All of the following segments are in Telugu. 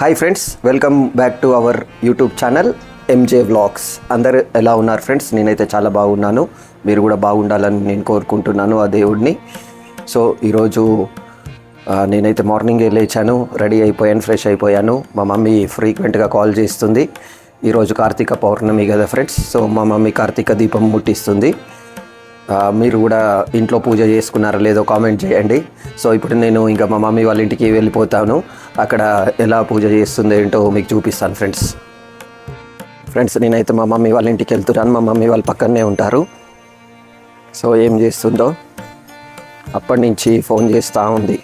Hi friends welcome back to our YouTube channel MJ vlogs అందరు ఎలా ఉన్నారు ఫ్రెండ్స్ నేనైతే చాలా బాగున్నాను. మీరు కూడా బాగుండాలని నేను కోరుకుంటున్నాను ఆ దేవుడిని. సో ఈరోజు నేనైతే మార్నింగే లేచాను రెడీ అయిపోయాను ఫ్రెష్ అయిపోయాను. మా మమ్మీ ఫ్రీక్వెంట్గా కాల్ చేస్తుంది. ఈరోజు కార్తీక పౌర్ణమి కదా ఫ్రెండ్స్ సో మా మమ్మీ కార్తీక దీపం ముట్టిస్తుంది. మీరు కూడా ఇంట్లో పూజ చేసుకున్నారా లేదో కామెంట్ చేయండి. సో ఇప్పుడు నేను ఇంకా మా మమ్మీ వాళ్ళ ఇంటికి వెళ్ళిపోతాను. అక్కడ ఎలా పూజ చేస్తుందో ఏంటో మీకు చూపిస్తాను ఫ్రెండ్స్. ఫ్రెండ్స్ నేనైతే మా మమ్మీ వాళ్ళ ఇంటికి వెళ్తున్నాను. మా మమ్మీ వాళ్ళ పక్కనే ఉంటారు. సో ఏం చేస్తుందో అప్పటి నుంచి ఫోన్ చేస్తూ ఉంది.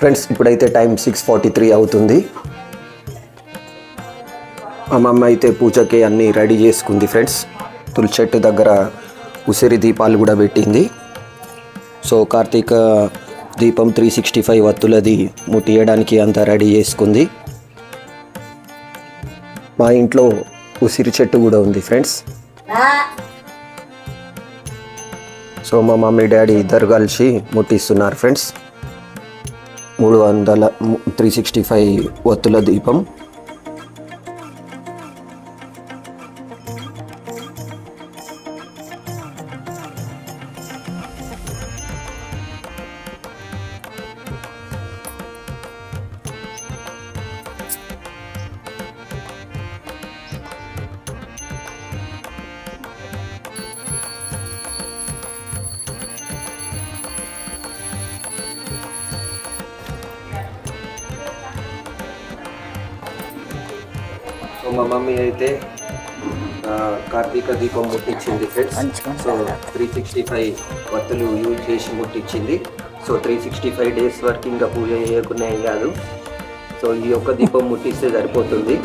ఫ్రెండ్స్ ఇప్పుడైతే టైం సిక్స్ ఫార్టీ త్రీ అవుతుంది. మా మమ్మ అయితే పూజకి అన్నీ రెడీ చేసుకుంది ఫ్రెండ్స్. తులసి చెట్టు దగ్గర ఉసిరి దీపాలు కూడా పెట్టింది. So Karthika Deepam three sixty five వత్తులది ముట్టియడానికి అంతా రెడీ చేసుకుంది. మా ఇంట్లో ఉసిరి చెట్టు కూడా ఉంది ఫ్రెండ్స్. సో మా మమ్మీ డాడీ ఇద్దరు కలిసి ముట్టిస్తున్నారు ఫ్రెండ్స్. మూడు వందల త్రీ సిక్స్టీ ఫైవ్ వత్తుల దీపం. మా మమ్మీ అయితే Karthika Deepam ముట్టించింది friends so three sixty five వత్తులు యూజ్ చేసి ముట్టించింది. So three sixty five days వరకు ఇంకా పూజ చేయకుండా ఏం కాదు. సో ఈ ఒక్క దీపం ముట్టిస్తే సరిపోతుంది.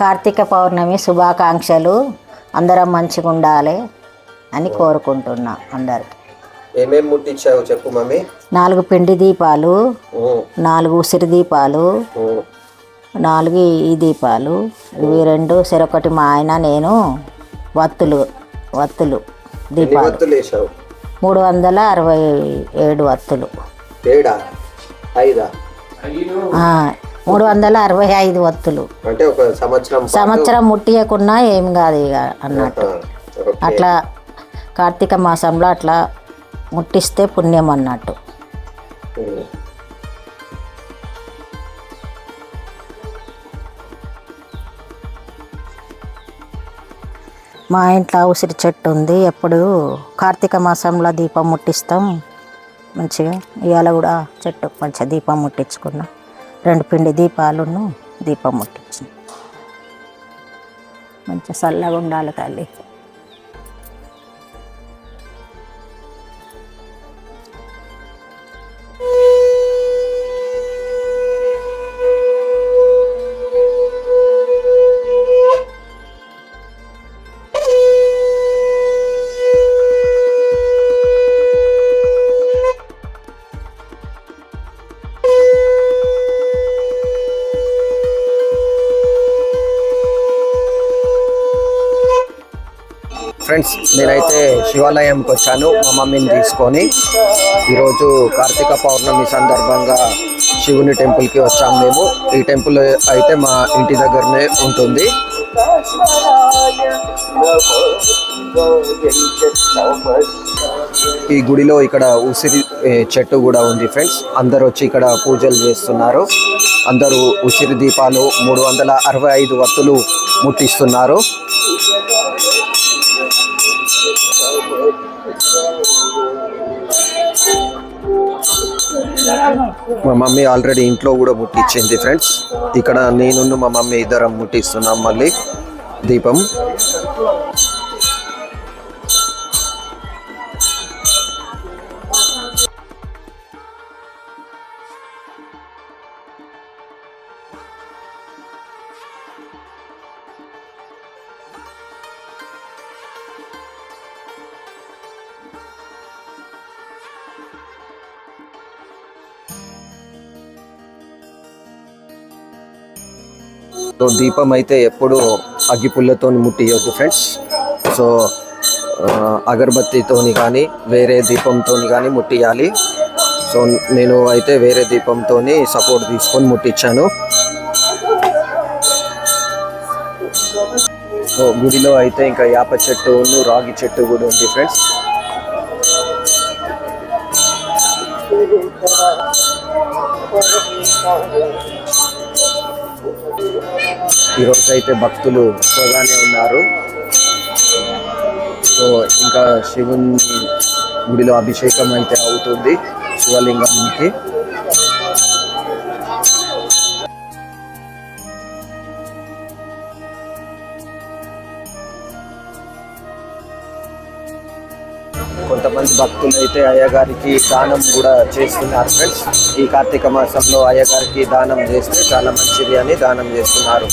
కార్తీక పౌర్ణమి శుభాకాంక్షలు. అందరం మంచిగా ఉండాలి అని కోరుకుంటున్నా అందరికి. ముట్టించావు చెప్పు మమ్మీ? నాలుగు పిండి దీపాలు నాలుగు ఉసిరి దీపాలు నాలుగు ఈ దీపాలు ఇవి రెండు చెరొకటి మా ఆయన నేను వత్తులు వత్తులు దీపాలు. మూడు వందల అరవై ఏడు వత్తులు. మూడు వందల అరవై ఐదు వత్తులు. అంటే ఒక సంవత్సరం ముట్టియకున్నా ఏం కాదు ఇక అన్నట్టు. అట్లా కార్తీక మాసంలో అట్లా ముట్టిస్తే పుణ్యం అన్నట్టు. మా ఇంట్లో ఉసిరి చెట్టు ఉంది. ఎప్పుడు కార్తీక మాసంలో దీపం ముట్టిస్తాం. మంచిగా ఇవాళ కూడా చెట్టు మంచిగా దీపం ముట్టించుకున్నాం. రెండు పిండి దీపాలను దీపం ముట్టించి మంచిగా చల్లగా ఉండాలి తల్లి. ఫ్రెండ్స్ నేనైతే శివాలయంకి వచ్చాను. మా మమ్మీని తీసుకొని ఈరోజు కార్తీక పౌర్ణమి సందర్భంగా శివుని టెంపుల్కి వచ్చాము మేము. ఈ టెంపుల్ అయితే మా ఇంటి దగ్గరనే ఉంటుంది. ఈ గుడిలో ఇక్కడ ఉసిరి చెట్టు కూడా ఉంది ఫ్రెండ్స్. అందరు వచ్చి ఇక్కడ పూజలు చేస్తున్నారు. అందరూ ఉసిరి దీపాలు మూడు వందల అరవై ఐదు వత్తులు ముట్టిస్తున్నారు. మా మమ్మీ ఆల్రెడీ ఇంట్లో కూడా ముట్టించింది ఫ్రెండ్స్ ఇక్కడ నేను మా మమ్మీ ఇద్దరం ముట్టిస్తున్నాం మళ్ళీ దీపం. సో దీపం అయితే ఎప్పుడు అగ్గిపుల్లతో ముట్టియొద్దు ఫ్రెండ్స్. సో అగరబత్తితోని కానీ వేరే దీపంతో కానీ ముట్టియాలి. సో నేను అయితే వేరే దీపంతో సపోర్ట్ తీసుకొని ముట్టించాను సో గుడిలో అయితే ఇంకా యాప చెట్టు రాగి చెట్టు కూడా ఉంది ఫ్రెండ్స్. ఈరోజు అయితే భక్తులు ఎక్కువగానే ఉన్నారు. సో ఇంకా శివుని గుడిలో అభిషేకం అయితే అవుతుంది శివలింగానికి కొంతమంది భక్తులు అయితే అయ్యగారికి దానం కూడా చేస్తున్నారు ఫ్రెండ్స్. ఈ కార్తీక మాసంలో అయ్యగారికి దానం చేస్తే చాలా మంచిది అని దానం చేస్తున్నారు.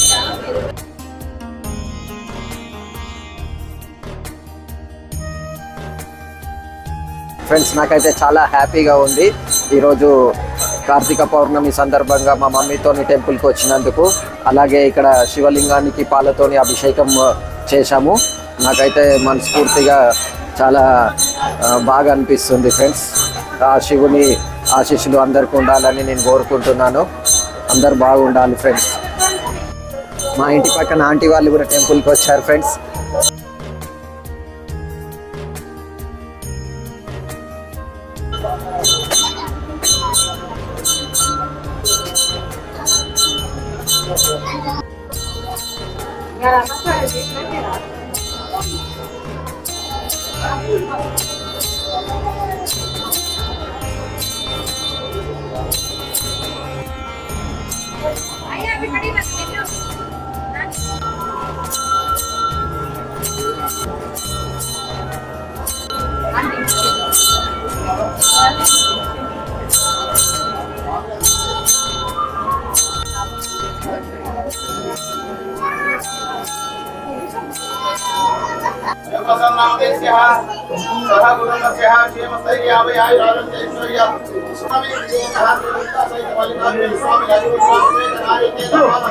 ఫ్రెండ్స్ నాకైతే చాలా హ్యాపీగా ఉంది. ఈరోజు కార్తీక పౌర్ణమి సందర్భంగా మా మమ్మీతోని టెంపుల్కి వచ్చినందుకు అలాగే ఇక్కడ శివలింగానికి పాలతోని అభిషేకం చేశాము. నాకైతే మనస్ఫూర్తిగా చాలా బాగా అనిపిస్తుంది ఫ్రెండ్స్. ఆ శివుని ఆశీస్సులు అందరికీ ఉండాలని నేను కోరుకుంటున్నాను. అందరు బాగుండాలి ఫ్రెండ్స్. మా ఇంటి పక్కన ఆంటీ వాళ్ళు కూడా టెంపుల్కి వచ్చారు ఫ్రెండ్స్. सह गुणमस्यः क्षेमस्थैर्यावयायुरारोग्यैश्वर्यं स्वामी विजयनः श्रीलङ्कासहितमलिनाथ स्वामी रघुविश्वासवेदनायके नमः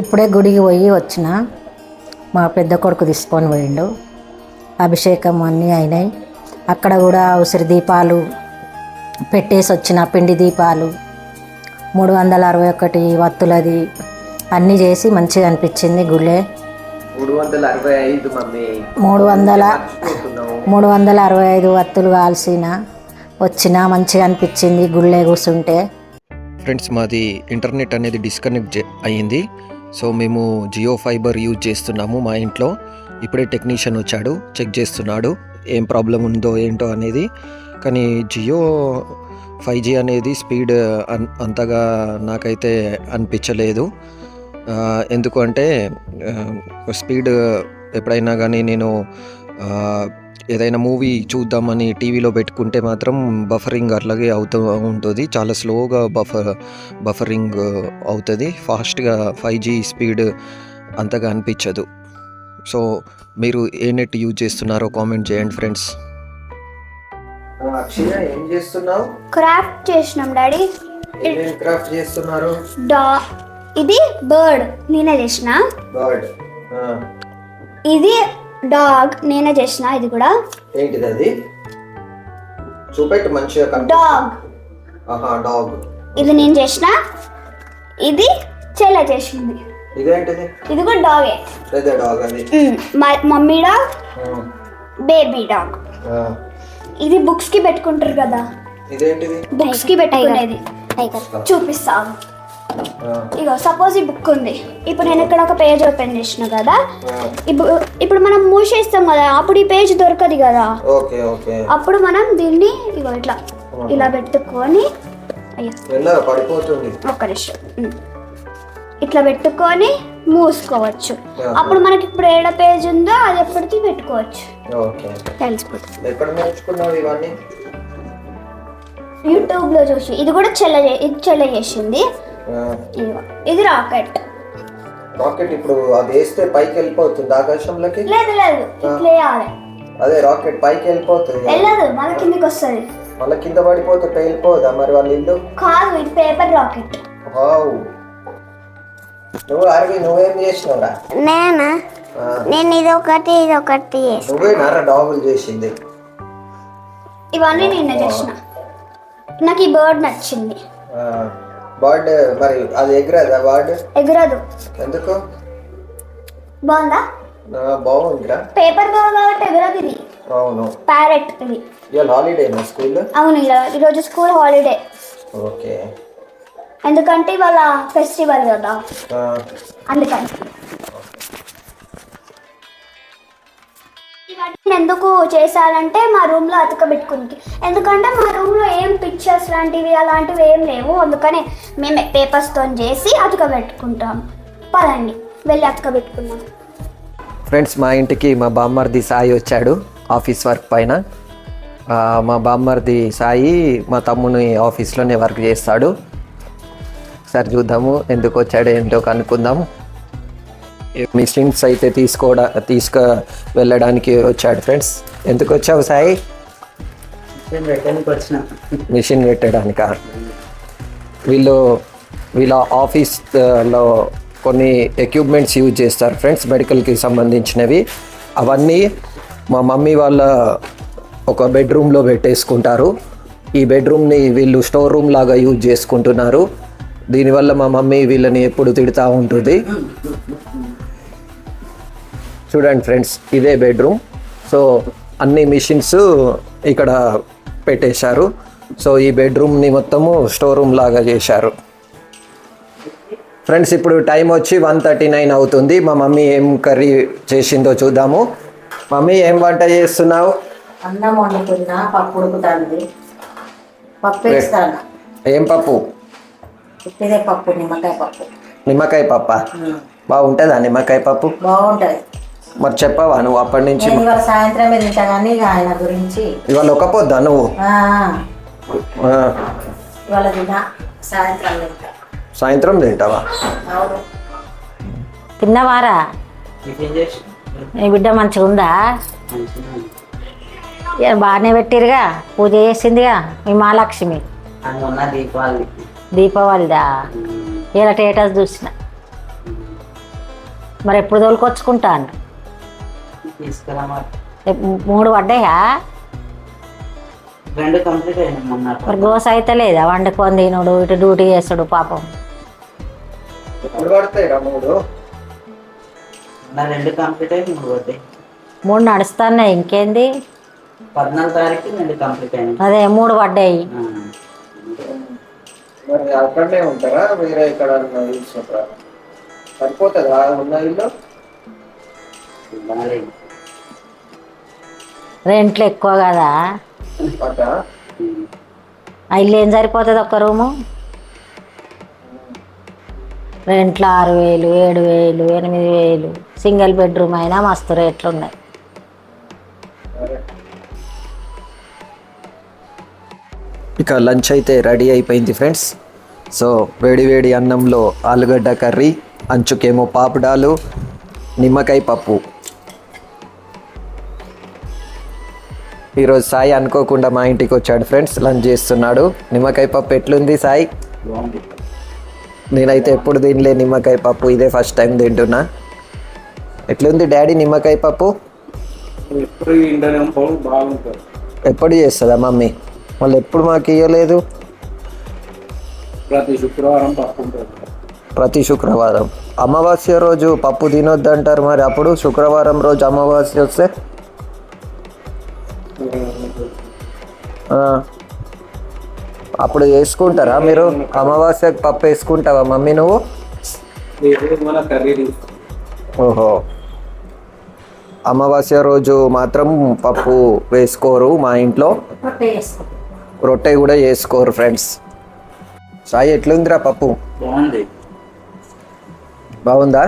ఇప్పుడే గుడికి పోయి వచ్చిన మా పెద్ద కొడుకు తీసుకొని పోయిండు. అభిషేకం అన్నీ అయినాయి. అక్కడ కూడా ఉసిరి దీపాలు పెట్టేసి వచ్చిన పిండి దీపాలు మూడు వందల అరవై ఒకటి వత్తులది అన్నీ చేసి మంచిగా అనిపించింది గుళ్ళే. మూడు వందల మూడు వందల అరవై ఐదు వత్తులు కాల్సిన వచ్చిన మంచిగా అనిపించింది గుళ్ళే కూర్చుంటే. ఫ్రెండ్స్ మాది ఇంటర్నెట్ అనేది డిస్కనెక్ట్ అయ్యింది. సో మేము జియో ఫైబర్ యూజ్ చేస్తున్నాము మా ఇంట్లో. ఇప్పుడే టెక్నీషియన్ వచ్చాడు చెక్ చేస్తున్నాడు ఏం ప్రాబ్లం ఉందో ఏంటో అనేది. కానీ జియో ఫైవ్ జీ అనేది స్పీడ్ అన్- అంతగా నాకైతే అనిపించలేదు. ఎందుకంటే స్పీడ్ ఎప్పుడైనా కానీ నేను ఏదైనా మూవీ చూద్దామని టీవీలో పెట్టుకుంటే మాత్రం బఫరింగ్ అట్లాగే అవుతూ ఉంటుంది. చాలా స్లోగా బఫర్ బఫరింగ్ అవుతుంది. ఫాస్ట్గా ఫైవ్ జీ స్పీడ్ అంతగా అనిపించదు. సో మీరు ఏ నెట్ యూజ్ చేస్తున్నారో కామెంట్ చేయండి ఫ్రెండ్స్. అక్షయ ఏం చేస్తున్నావు? క్రాఫ్ట్ చేసినాం డాడీ. క్రాఫ్ట్ చేస్తున్నారు? డా ఇది బర్డ్. నేనే చేసిన. బర్డ్. ఇది డాగ్ నేనే చేసిన ఇది కూడా. ఏంటిది అది? చూపెట్టు మంచిగా డాగ్. ఆహా డాగ్. ఇది నేను చేసిన ఇది చెల్ల చేసింది. ఇదేంటిది? ఇది కూడా డాగే. పెద్ద డాగ్ అది. Mummy dog baby dog. ఇది బుక్స్కి పెట్టుకుంటారు కదా. ఇదేంటిది? బుక్స్కి పెట్టుకునేది. చూపిస్తాను. ఇగో సపోజ్ ఈ బుక్ ఉంది. ఇప్పుడు నేను ఇక్కడ ఒక పేజ్ ఓపెన్ చేసిన కదా. ఇప్పుడు ఇప్పుడు మనం మూసేస్తాం కదా అప్పుడు ఈ పేజ్ దొరకదు కదా. ఓకే ఓకే అప్పుడు మనం దీన్ని ఇగో ఇట్లా ఇలా పెట్టుకొని అయ్యో. పడిపోతుంది. ఒక్క నిమిషం. ఇట్లా పెట్టుకొని మూసుకోవచ్చు. అప్పుడు మనకి ఇప్పుడు ఏడ పేజ్ ఉందో అది ఎప్పటికీ పెట్టుకోవచ్చు. తెలిసిపోతుంది. ఎక్కడ నేర్చుకున్నావు ఇవన్నీ? యూట్యూబ్లో చూసి. ఇది కూడా చెల్ల ఇది చెల్ల చేసింది. ఇది రాకెట్. రాకెట్ ఇప్పుడు అది వేస్తే పైకి వెళ్ళిపోతుంది ఆకాశంలోకి? లేదు లేదు ఇట్లా వేయాలి. అదే రాకెట్ పైకి వెళ్ళిపోతుంది. వెళ్ళదు మన కిందికి వస్తుంది. మళ్ళీ కింద పడిపోతే వెళ్ళిపోదా మరి వాళ్ళ ఇల్లు? కాదు ఇది పేపర్ రాకెట్. వావ్. నువ్వు అరవి నువ్వేం చేసినావురా? నేనా? నేను ఇది ఒకటి ఇది ఒకటి. నువ్వే నర డాగులు చేసింది. ఇవన్నీ నిన్న చేసిన. నాకు ఈ బర్డ్ నచ్చింది. బర్డ్ మరి అది ఎగరదా బర్డ్? ఎగురదు. ఎందుకు? బాగుందా? బాగుందిరా. పేపర్ బాల్ కాబట్టి ఎగురదు ఇది. అవును. ప్యారెట్ ఇది. ఇవాళ హాలిడే నా స్కూల్ అవును ఇలా ఈరోజు స్కూల్ హాలిడే. ఓకే. ఎందుకంటే ఇవాళ ఫెస్టివల్ కదా. అందుకని. ఇవన్నీ ఎందుకు చేశారంటే మా రూమ్లో ఎందుకంటే మా రూమ్లో ఏం పిక్చర్స్ లాంటివి అలాంటివి ఏం లేవు. అందుకనే మేము పేపర్స్తో చేసి అతకబెట్టుకుంటాం. పదండి వెళ్ళి అతకబెట్టుకున్నాం ఫ్రెండ్స్ మా ఇంటికి మా బామ్మర్ది సాయి వచ్చాడు ఆఫీస్ వర్క్ పైన. మా బామ్మర్ది సాయి మా తమ్ముని ఆఫీస్లోనే వర్క్ చేస్తాడు. ఒకసారి చూద్దాము ఎందుకు వచ్చాడు ఏంటో కనుక్కుందాము. మిషన్స్ అయితే తీసుకోవడా తీసుకు వెళ్ళడానికి వచ్చాడు. ఫ్రెండ్స్ ఎందుకు వచ్చావు సాయి? మిషన్ పెట్టడానికా? వీళ్ళు వీళ్ళ ఆఫీస్లో కొన్ని ఎక్విప్మెంట్స్ యూజ్ చేస్తారు ఫ్రెండ్స్ మెడికల్కి సంబంధించినవి. అవన్నీ మా మమ్మీ వాళ్ళ ఒక బెడ్రూమ్లో పెట్టేసుకుంటారు. ఈ బెడ్రూమ్ని వీళ్ళు స్టోర్ రూమ్ లాగా యూజ్ చేసుకుంటున్నారు. దీనివల్ల మా మమ్మీ వీళ్ళని ఎప్పుడు తిడుతూ ఉంటుంది. చూడండి ఫ్రెండ్స్ ఇదే బెడ్రూమ్. సో అన్ని మిషన్స్ ఇక్కడ పెట్టేశారు. సో ఈ బెడ్రూమ్ని మొత్తము స్టోర్ రూమ్ లాగా చేశారు. ఫ్రెండ్స్ ఇప్పుడు టైం వచ్చి వన్ థర్టీ నైన్ అవుతుంది. మా మమ్మీ ఏం కర్రీ చేసిందో చూద్దాము. మమ్మీ ఏం వంట చేస్తున్నావు? అన్నం వండుకున్నా పప్పు ఉడుకుతుంది. పప్పు వేస్తాను. ఏం పప్పు? పప్పు నిమ్మకాయ పప్పు. నిమ్మకాయ పప్ప? బాగుంటుందా నిమ్మకాయ పప్పు? బాగుంటుంది. మరి చెప్పవా? నువ్వు అప్పటి నుంచి నేను ఇవాళ సాయంత్రమే తింటా కానీ ఇక ఆయన గురించి. ఇవాళ ఒక పొద్దా నువ్వు? ఆ, ఆ, ఇవాళ తిన్నా సాయంత్రం తింటా. సాయంత్రం తింటావా? అవును. తిన్నవారా? నీ బిడ్డ మంచిగా ఉందా? బాగానే పెట్టిరుగా? పూజ చేసిందిగా మీ మహాలక్ష్మి? దీపావళి. దీపావళిదా? ఇలా టేటస్ చూసిన. మరి ఎప్పుడు తోలుకొచ్చుకుంటాను? తీసుకురామా మూడు పడ్డాయా? రెండు కంప్లీట్ అయినాయి గోస అయితే లేదా? వండుకొని తినుడు ఇటు డ్యూటీ చేస్తాడు పాపం. మూడు? మొన్న రెండు కంప్లీట్ అయ్యి మూడు పడ్డాయి. మూడు నడుస్తున్నాయి ఇంకేంది? పద్నాలుగు తారీఖు రెండు కంప్లీట్ అయినాయి. అదే మూడు పడ్డాయి. ఆ. మరి అక్కడనే ఉంటారా? వేరే ఇక్కడ తీసుకుంటారా సరిపోతుందా? ఉన్న ఇల్లు? బాగాలేదు. రెంట్లు ఎక్కువ కదా. ఇల్లు ఏం సరిపోతుంది ఒక్క రూము? రెంట్లు ఆరు వేలు ఏడు వేలు ఎనిమిది వేలు. సింగిల్ బెడ్రూమ్ అయినా మస్తు రేట్లు ఉన్నాయి. ఇక లంచ్ అయితే రెడీ అయిపోయింది ఫ్రెండ్స్. సో వేడి వేడి అన్నంలో ఆలుగడ్డ కర్రీ అంచుకేమో పాపడాలు నిమ్మకాయ పప్పు. ఈరోజు సాయి అనుకోకుండా మా ఇంటికి వచ్చాడు ఫ్రెండ్స్ లంచ్ చేస్తున్నాడు. నిమ్మకాయ పప్పు ఎట్లుంది సాయి? నేనైతే ఎప్పుడు తినలే నిమ్మకాయ పప్పు ఇదే ఫస్ట్ టైం తింటున్నా. ఎట్లుంది డాడీ నిమ్మకాయ పప్పు? ఎప్పుడు చేస్తుందా మమ్మీ? వాళ్ళు ఎప్పుడు మాకు ఇవ్వలేదు ప్రతి శుక్రవారం పప్పు ప్రతి శుక్రవారం. అమావాస్య రోజు పప్పు తినొద్దు అంటారు మరి అప్పుడు? శుక్రవారం రోజు అమావాస్య వస్తే? అప్పుడు వేసుకుంటారా మీరు? అమావాస్యకి పప్పు వేసుకుంటావా మమ్మీ నువ్వు? ఓహో. అమావాస్య రోజు మాత్రం పప్పు వేసుకోరు మా ఇంట్లో. రొట్టె కూడా చేసుకోరు ఫ్రెండ్స్. సాయి ఎట్లుందిరా పప్పు? బాగుంది బాగుందా.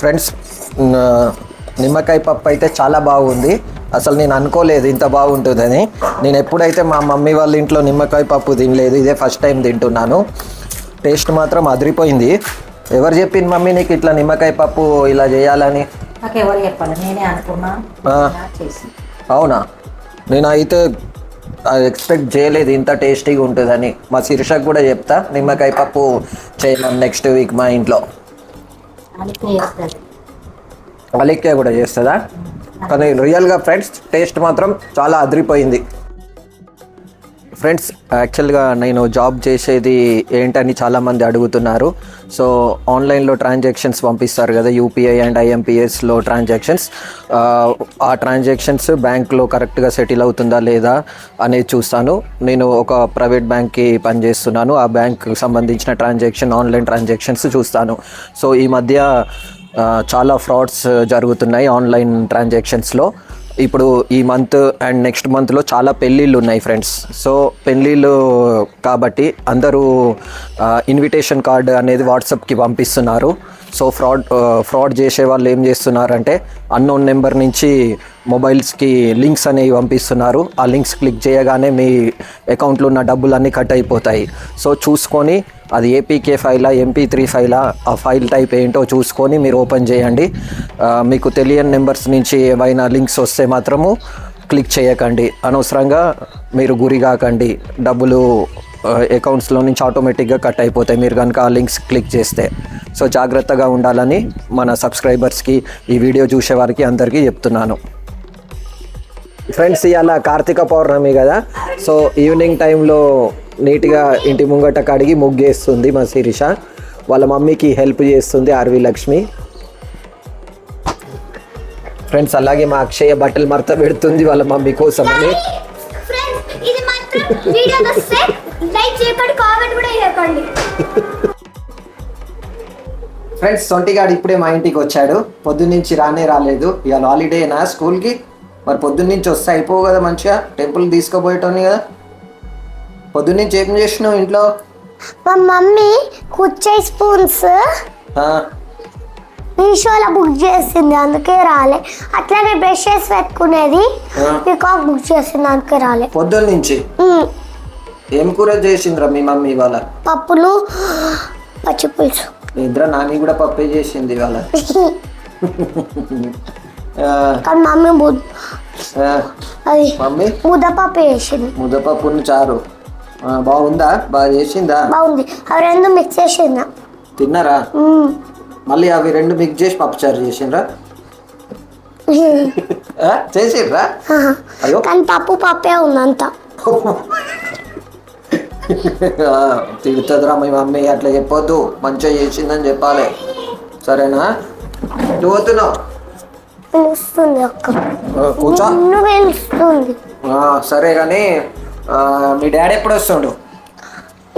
ఫ్రెండ్స్ నిమ్మకాయ పప్పు అయితే చాలా బాగుంది. అసలు నేను అనుకోలేదు ఇంత బాగుంటుందని. నేను ఎప్పుడైతే మా మమ్మీ వాళ్ళ ఇంట్లో నిమ్మకాయ పప్పు తినలేదు ఇదే ఫస్ట్ టైం తింటున్నాను. టేస్ట్ మాత్రం అదిరిపోయింది. ఎవరు చెప్పింది మమ్మీ నీకు ఇట్లా నిమ్మకాయ పప్పు ఇలా చేయాలని? అవునా? నేను అయితే ఎక్స్పెక్ట్ చేయలేదు ఇంత టేస్టీగా ఉంటుందని. మా శీర్షకు కూడా చెప్తా నిమ్మకాయ పప్పు చేయమని నెక్స్ట్ వీక్ మా ఇంట్లో. అలిక్కే కూడా చేస్తుందా? కానీ రియల్గా ఫ్రెండ్స్ టేస్ట్ మాత్రం చాలా అదిరిపోయింది. ఫ్రెండ్స్ యాక్చువల్గా నేను జాబ్ చేసేది ఏంటని చాలామంది అడుగుతున్నారు. సో ఆన్లైన్లో ట్రాన్సాక్షన్స్ పంపిస్తారు కదా యూపీఐ అండ్ ఐఎంపీఎస్లో ట్రాన్సాక్షన్స్. ఆ ట్రాన్సాక్షన్స్ బ్యాంక్లో కరెక్ట్గా సెటిల్ అవుతుందా లేదా అనేది చూస్తాను. నేను ఒక ప్రైవేట్ బ్యాంక్కి పనిచేస్తున్నాను. ఆ బ్యాంక్కి సంబంధించిన ట్రాన్సాక్షన్ ఆన్లైన్ ట్రాన్సాక్షన్స్ చూస్తాను. సో ఈ మధ్య చాలా ఫ్రాడ్స్ జరుగుతున్నాయి ఆన్లైన్ ట్రాన్సాక్షన్స్లో ఇప్పుడు ఈ మంత్ అండ్ నెక్స్ట్ మంత్లో చాలా పెళ్ళిళ్ళు ఉన్నాయి ఫ్రెండ్స్ సో పెళ్ళిళ్ళు కాబట్టి అందరూ ఇన్విటేషన్ కార్డ్ అనేది వాట్సాప్కి పంపిస్తున్నారు. సో ఫ్రాడ్ ఫ్రాడ్ చేసే వాళ్ళు ఏం చేస్తున్నారంటే అన్నోన్ నెంబర్ నుంచి మొబైల్స్కి లింక్స్ అనేవి పంపిస్తున్నారు. ఆ లింక్స్ క్లిక్ చేయగానే మీ అకౌంట్లో ఉన్న డబ్బులు అన్నీ కట్ అయిపోతాయి. సో చూసుకొని అది ఏపీకే ఫైలా ఎంపీ త్రీ ఫైలా ఆ ఫైల్ టైప్ ఏంటో చూసుకొని మీరు ఓపెన్ చేయండి. మీకు తెలియని నెంబర్స్ నుంచి ఏవైనా లింక్స్ వస్తే మాత్రము క్లిక్ చేయకండి. అనవసరంగా మీరు గురి కాకండి. డబ్బులు అకౌంట్స్లో నుంచి ఆటోమేటిక్గా కట్ అయిపోతాయి. మీరు కనుక ఆ లింక్స్ క్లిక్ చేస్తే. సో జాగ్రత్తగా ఉండాలని మన సబ్స్క్రైబర్స్కి ఈ వీడియో చూసే వారికి అందరికీ చెప్తున్నాను. ఫ్రెండ్స్ ఇవాళ కార్తీక పౌర్ణమి కదా. సో ఈవినింగ్ టైంలో నీట్గా ఇంటి ముంగట కడిగి ముగ్గేస్తుంది మా శిరీష. వాళ్ళ మమ్మీకి హెల్ప్ చేస్తుంది ఆర్వి లక్ష్మి. ఫ్రెండ్స్ అలాగే మా అక్షయ బట్టలు మడత పెడుతుంది వాళ్ళ మమ్మీ కూడా చేయకండి ఫ్రెండ్స్ సొంటిగాడు ఇప్పుడే మా ఇంటికి వచ్చాడు. పొద్దున్నుంచి రానే రాలేదు. ఇవాళ హాలిడేనా స్కూల్కి మరి పొద్దున్నుంచి వస్తే అయిపోవు కదా మంచిగా. టెంపుల్ తీసుకుపోయేటోని కదా. పొద్దున్నుంచి ఏం చేసినావు ఇంట్లో? మా మమ్మీ కుచ్చే స్పూన్స్ ఆ, మీషోలో బుక్ చేసింది అందుకే రాలే. అట్లానే బ్రష్ చేసి పెట్టుకునేది ఆ. పికాక్ బుక్ చేసింది అందుకే రాలే. పొద్దున్నుంచి ఉమ్, ఏం కూర చేసిందిరా మీ మమ్మీ ఇవాళ? పప్పులు పచ్చి పులుసు నిద్ర నాని కూడా పప్పే చేసింది ఇవాళ. ఆ, కానీ మమ్మీ ముద్ద ఆ, అది మమ్మీ? ముద్దపప్పు చేసింది. ముద్దపప్పును చారు. బాగుందా? బాగా చేసిందా? బాగుంది. అవి రెండు మిక్స్ చేసిందా తిన్నారా. మళ్ళీ అవి రెండు మిక్స్ చేసి పప్పుచారు చేసిండ్రా? చేసిండ్రా. అయ్యో. కానీ పప్పు పప్పే ఉంది అంతా. ఆ, తిడుతుందిరా మీ మమ్మీ అట్లా చెప్పొద్దు. మంచిగా చేసిందని చెప్పాలి. సరేనా? నువ్వు పోతున్నావు? పిలుస్తుంది అక్క? ఆ, కూర్చో. సరే కానీ మీ డాడీ ఎప్పుడు వస్తాడు?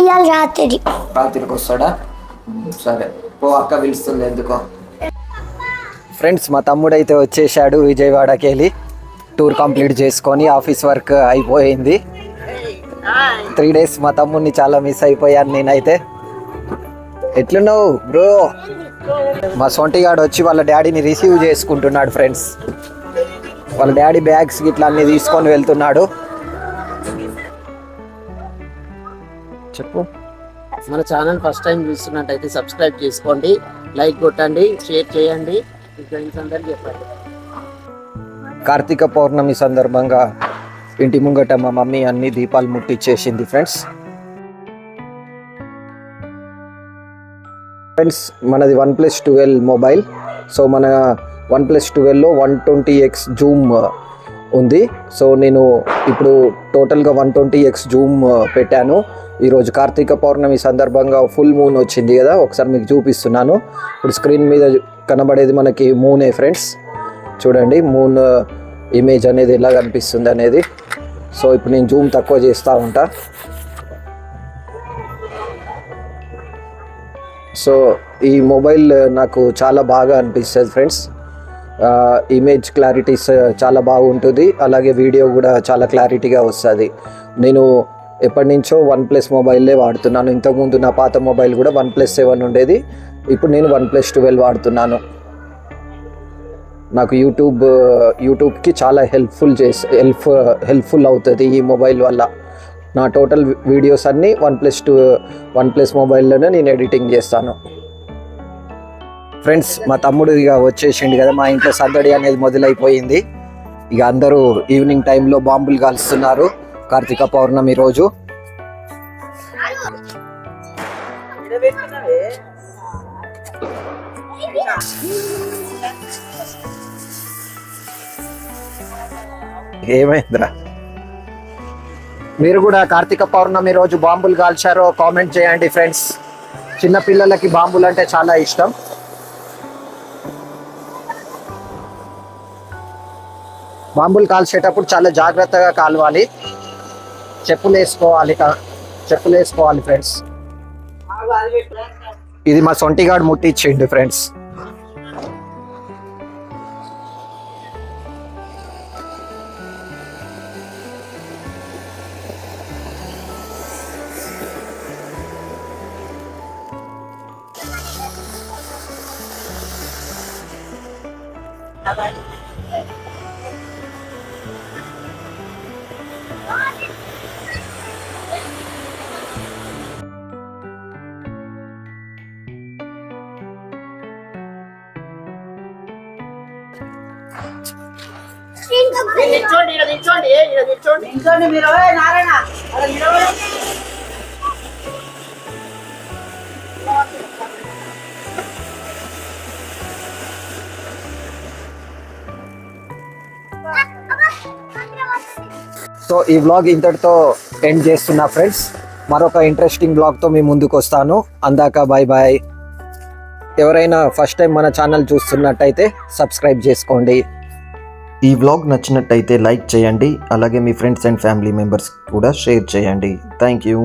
ఇవాళ రాత్రి. రాత్రికి వస్తాడా సరే. పో అక్క పిలుస్తుంది ఎందుకో. ఫ్రెండ్స్ మా తమ్ముడు అయితే వచ్చేసాడు విజయవాడకి వెళ్ళి టూర్ కంప్లీట్ చేసుకొని ఆఫీస్ వర్క్ అయిపోయింది. త్రీ డేస్ మా తమ్ముడిని చాలా మిస్ అయిపోయాను నేనైతే. ఎట్లున్నావు బ్రో? మా సొంటిగాడు వచ్చి వాళ్ళ డాడీని రిసీవ్ చేసుకుంటున్నాడు ఫ్రెండ్స్. వాళ్ళ డాడీ బ్యాగ్స్ ఇట్లా అన్ని తీసుకొని వెళ్తున్నాడు. చెప్పు. మన ఛానల్ ఫస్ట్ టైం చూస్తున్నట్టయితే సబ్స్క్రైబ్ చేసుకోండి లైక్ కొట్టండి షేర్ చేయండి. ఫ్రెండ్స్ అందరికి చెప్పండి. కార్తీక పౌర్ణమి సందర్భంగా ఇంటి ముంగట మా మమ్మీ అన్ని దీపాలు ముట్టించేసింది ఫ్రెండ్స్. ఫ్రెండ్స్ మనది one plus twelve mobile. So మన వన్ ప్లస్ ట్వెల్వ్లో వన్ ట్వంటీ ఎక్స్ జూమ్ ఉంది. సో నేను ఇప్పుడు టోటల్గా వన్ ట్వంటీ ఎక్స్ జూమ్ పెట్టాను. ఈరోజు కార్తీక పౌర్ణమి సందర్భంగా ఫుల్ మూన్ వచ్చింది కదా ఒకసారి మీకు చూపిస్తున్నాను. ఇప్పుడు స్క్రీన్ మీద కనబడేది మనకి మూనే ఫ్రెండ్స్. చూడండి మూన్ ఇమేజ్ అనేది ఎలా కనిపిస్తుంది అనేది. సో ఇప్పుడు నేను జూమ్ తక్కువ చేస్తూ ఉంటా. సో ఈ మొబైల్ నాకు చాలా బాగా అనిపిస్తుంది ఫ్రెండ్స్. ఇమేజ్ క్లారిటీస్ చాలా బాగుంటుంది. అలాగే వీడియో కూడా చాలా క్లారిటీగా వస్తుంది. నేను ఎప్పటి నుంచో వన్ ప్లస్ మొబైల్లే వాడుతున్నాను. ఇంతకుముందు నా పాత మొబైల్ కూడా వన్ ప్లస్ సెవెన్ ఉండేది. ఇప్పుడు నేను వన్ ప్లస్ ట్వెల్వ్ వాడుతున్నాను. నాకు యూట్యూబ్ యూట్యూబ్కి చాలా హెల్ప్ఫుల్ చేసి హెల్ప్ హెల్ప్ఫుల్ అవుతుంది ఈ మొబైల్ వల్ల. నా టోటల్ వీడియోస్ అన్నీ one plus two one plus మొబైల్లోనే నేను ఎడిటింగ్ చేస్తాను. ఫ్రెండ్స్ మా తమ్ముడు ఇక వచ్చేసిండు కదా మా ఇంట్లో సందడి అనేది మొదలైపోయింది. ఇక అందరూ ఈవినింగ్ టైంలో బాంబులు కాలుస్తున్నారు కార్తీక పౌర్ణమి రోజు. ఏమైందిరా? మీరు కూడా కార్తీక పౌర్ణమి రోజు బాంబులు కాల్చారో కామెంట్ చేయండి ఫ్రెండ్స్. చిన్న పిల్లలకి బాంబులు అంటే చాలా ఇష్టం. బాంబులు కాల్చేటప్పుడు చాలా జాగ్రత్తగా కాలవాలి. చెప్పులు వేసుకోవాలి చెప్పులు వేసుకోవాలి ఫ్రెండ్స్. ఇది మా సొంటిగాడు ముట్టించిండు ఫ్రెండ్స్. నిల్చోండి నిల్చోండి నిల్చోండి. సో ఈ వ్లాగ్ ఇంతటితో ఎండ్ చేస్తున్నా ఫ్రెండ్స్ మరొక ఇంట్రెస్టింగ్ బ్లాగ్తో మీ ముందుకు వస్తాను. అందాక బాయ్ బాయ్ ఎవరైనా ఫస్ట్ టైం మన ఛానల్ చూస్తున్నట్టయితే సబ్స్క్రైబ్ చేసుకోండి. ఈ వ్లాగ్ నచ్చినట్టయితే లైక్ చేయండి. అలాగే మీ ఫ్రెండ్స్ అండ్ ఫ్యామిలీ మెంబర్స్ కూడా షేర్ చేయండి. Thank you